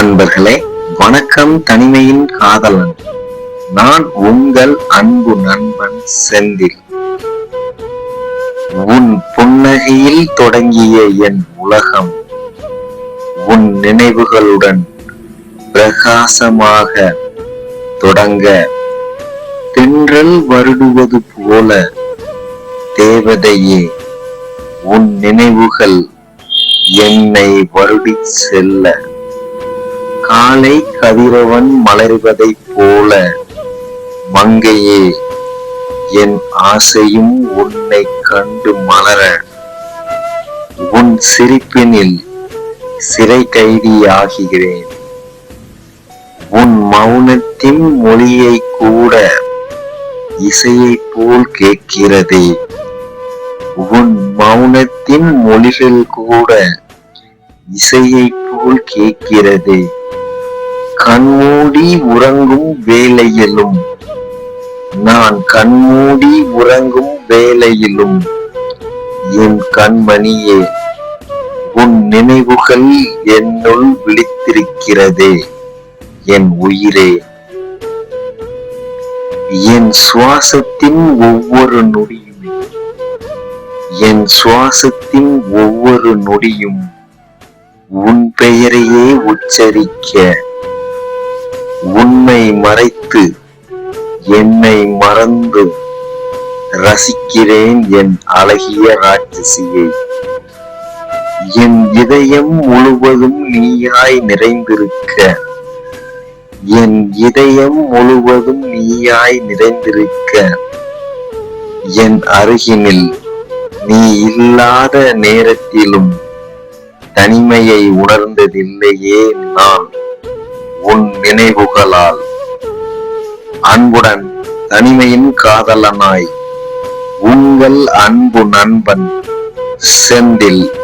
நண்பர்களே வணக்கம் தனிமையின் காதலன் நான் உங்கள் அன்பு நண்பன் செந்தில். உன் புன்னகையில் தொடங்கிய என் உலகம் உன் நினைவுகளுடன் பிரகாசமாக தொடங்க தென்றல் வருடுவது போல தேவதையே உன் நினைவுகள் என்னை வருடி செல்ல. காலை கதிரவன் மலர்வதைப் போல மங்கையே என் ஆசையும் உன்னை கண்டு மலர. உன் சிரிப்பினில் சிறை கைதியாகிறேன் உன் மௌனத்தின் மொழியை கூட இசையைப் போல் கேட்கிறதே. உன் மௌனத்தின் மொழிகள் கூட இசையைப் போல் கேட்கிறதே. கண்மூடி உறங்கும் வேளையிலும் நான் கண்மூடி உறங்கும் வேளையிலும் என் கண்மணியே உன் நினைவுகள் என்னுள் விழித்திருக்கிறதே. என் உயிரே. என் சுவாசத்தின் ஒவ்வொரு நொடியும். என் சுவாசத்தின் ஒவ்வொரு நொடியும் உன் பெயரையே உச்சரிக்க. உன்னை மறைத்து என்னை மறந்து ரசிக்கிறேன் என் அழகிய ராட்சசியை. என் இதயம் முழுவதும் நீயாய் நிறைந்திருக்க என் இதயம் முழுவதும் நீயாய் நிறைந்திருக்க என் அருகினில் நீ இல்லாத நேரத்திலும் தனிமையை உணர்ந்ததில்லையே நான். உன் நினைவுகளால். அன்புடன் தனிமையின் காதலனாய் உங்கள் அன்பு நண்பன் செந்தில்.